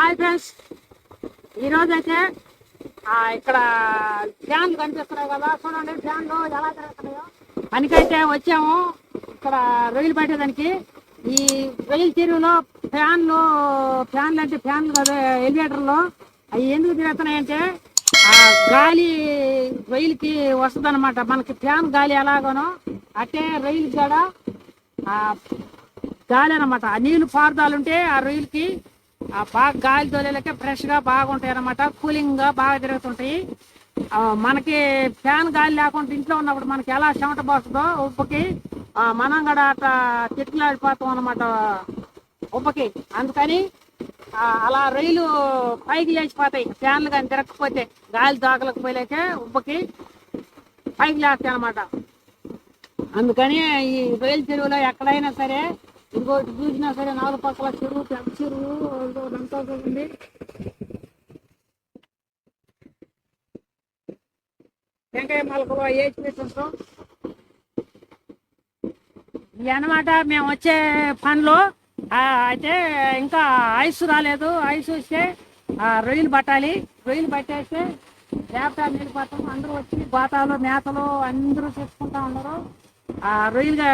Hi friends. ఈరోజు అయితే ఆ, ఇక్కడ ఫ్యాన్లు కనిపిస్తున్నాయి కదా. చూడండి ఫ్యాన్లు ఎలా తిరుగుతున్నాయో పనికైతే వచ్చాము. ఇక్కడ రొయ్యలు పట్టేదానికి. ఈ రొయ్యల చెరువులో ఫ్యాన్లు ఫ్యాన్లు అంటే ఫ్యాన్లు కదా ఎలివేటర్లు అవి ఎందుకు తిరుగుతున్నాయంటే ఆ గాలి రొయ్యలకి వస్తుందన్నమాట. మనకి ఫ్యాన్ గాలి ఎలాగనో అట్టే రొయ్యలకి కూడా గాలి అనమాట ఆ నీళ్ళు పారుదాలు ఉంటే ఆ రొయ్యలకి బాగా గాలి తోలేలకే ఫ్రెష్గా బాగుంటాయి అనమాట కూలింగ్గా బాగా తిరుగుతుంటాయి ఆ, మనకి ఫ్యాన్ గాలి లేకుండా ఇంట్లో ఉన్నప్పుడు మనకి ఎలా చెమట పోస్తుందో ఉప్పుకి మనం కూడా అట్లా తిట్లాడిపోతాం అనమాట ఉప్పకి అందుకని అలా రొయ్యలు పైకి లేచిపోతాయి. ఫ్యాన్లు కానీ తిరగకపోతే గాలి దాకలేకపోలేకే ఉప్పకి పైకి లేస్తాయి అనమాట అందుకని ఈ రైలు చెరువులో ఎక్కడైనా సరే ఇంకోటి చూసినా సరే నాలుగు పక్కల చెరువు పెద్ద చెరువు అంతా ఉంది వెంకయ్య మలకలో ఏజ్ పెట్టింటాం అన్నమాట మేము వచ్చే పనులు అయితే ఇంకా ఐస్ రాలేదు. ఐస్ వస్తే ఆ, రొయ్యలు పట్టాలి. రొయ్యలు పట్టేస్తే ల్యాప్టాప్ వెళ్ళిపోతాం అందరూ వచ్చి బాతాలు మేతలు అందరూ చేసుకుంటా ఉన్నారు. ఆ రొయ్యలుగా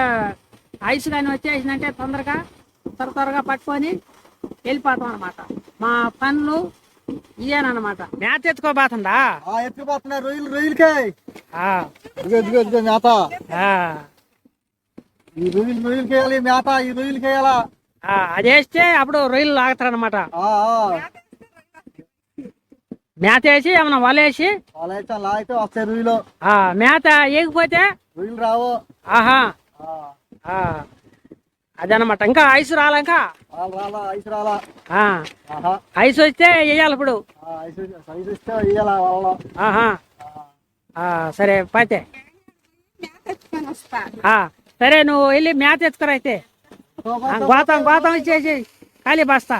ఐస్ కానీ వచ్చేసిందంటే తొందరగా త్వర త్వరగా పట్టుకొని వెళ్ళిపోతాం అనమాట మా పనులు ఇయేనమాట మేత ఎత్తుకోబోతుందా? ఆ ఎత్తుకుపోతున్నా రొయ్యలు రొయ్యలకే. ఇదిగో ఇదిగో మేత ఈ రొయ్యలు రొయ్యలకి వేయాలి మేత ఈ రొయ్యలకి వేయాలా? ఆ, అది వేస్తే అప్పుడు రొయ్యలు లాగుతారనమాట ఆ, ఆ. మేత వేసి ఏమన్నా వలేసి అలా అయితే వస్తాయి రొయ్యలు. ఆ మేత ఏగిపోతే రొయ్యలు రావు. ఆహా. అదనమాట ఇంకా ఐస్ రాలే ఇంకా? ఐసు వస్తే వేయాలి ఇప్పుడు. సరే పైతే. ఆ, సరే నువ్వు వెళ్ళి మేత ఎత్తుకురా అయితే. గోతం గోతం ఇచ్చేసి ఖాళీ బస్తా.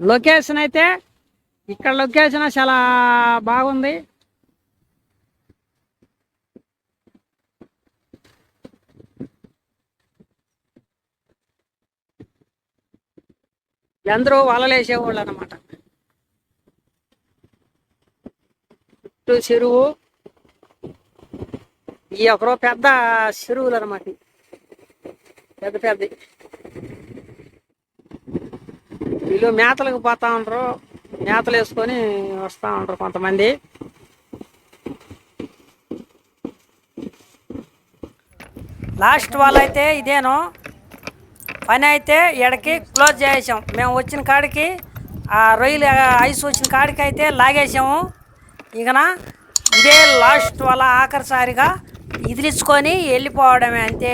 లొకేషన్ అయితే ఇక్కడ లొకేషన్ చాలా బాగుంది. అందరూ వలలేసేవాళ్ళు అనమాట చుట్టూ చెరువు ఈ ఒకరో పెద్ద చెరువులు అనమాట పెద్ద పెద్ద. వీళ్ళు మేతలకు పోతా ఉంటారు మేతలు వేసుకొని వస్తూ ఉంటారు కొంతమంది. లాస్ట్ వాళ్ళైతే ఇదేనో. పని అయితే ఎడకి క్లోజ్ చేసాం మేము వచ్చిన కాడికి ఆ రొయ్యలు ఐస్ వచ్చిన కాడికి అయితే లాగేసాము. ఇకన ఇదే లాస్ట్ వల్ల ఆఖరిసారిగా ఇదిలించుకొని వెళ్ళిపోవడమే అంతే